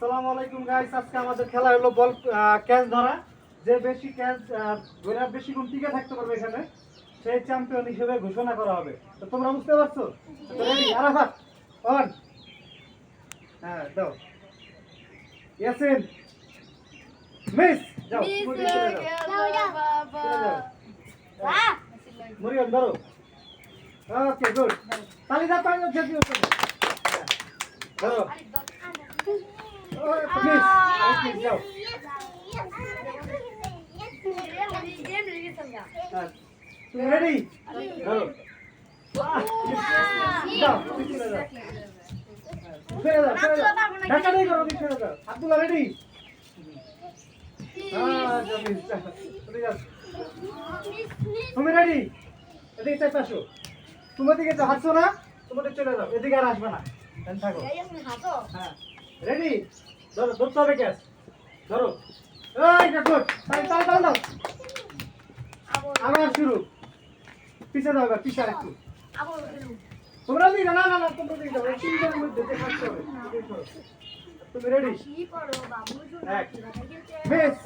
আসসালামু আলাইকুম গাইস আজকে আমাদের খেলা হলো বল ক্যাচ ধরা। যে বেশি ক্যাচ ধরে বেশি গুণ টিকে থাকতে পারবে এখানে সেই চ্যাম্পিয়ন হিসেবে ঘোষণা করা হবে। তো তোমরা বুঝতে পারছ? আরাফাত অন হ্যাঁ দাও। ইয়াসিন মিস যাও মরিয়ম ধরো। ওকে গুড তালি দাও তালি দাও ধরো। যাও হ্যাঁ, তুমি রেডি যাও তুমি রেডি এদিকে চাই পাশো তোমার দিকে হাঁটছো না তোমার দিকে চলে যাও এদিকে আর আসবে না থাকো হ্যাঁ রেডি ধরো ধরো। এই তাই তাই তাই দাও আবার শুরু। পিছে দাও এবার, পিছে আরেকটু। তোমরা না না মধ্যে বেশ।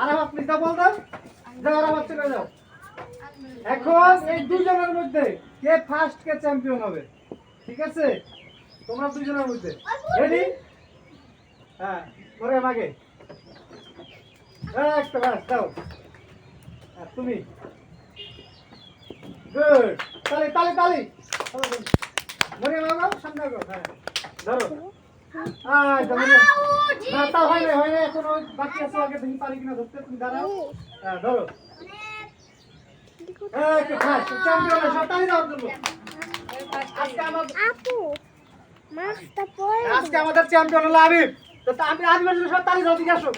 আর আমার প্লিজ বল দাও। যাও, আর আমার চলে যাও এখন এই দুজনের মধ্যে কে ফার্স্ট কে চ্যাম্পিয়ন হবে? ঠিক আছে? তোমরা দুজনের মধ্যে। রেডি হ্যাঁ একটা দাও হ্যাঁ, তুমি? গুড তালি তালি তালি। মরে মামা সামনে গো হ্যাঁ। ধরো। না তা হয় না হয় না এখন বাকি আছে আগে দেখি পারি কিনা ধরতে তুমি দাঁড়াও। হ্যাঁ ধরো। আজকে আমাদের চ্যাম্পিয়ন হলো আবিব তো আমি জন্য সব তালি দাও দিকে আসো।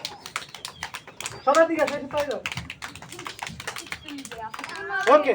সবাই দিকে আসো তালি দাও। ওকে।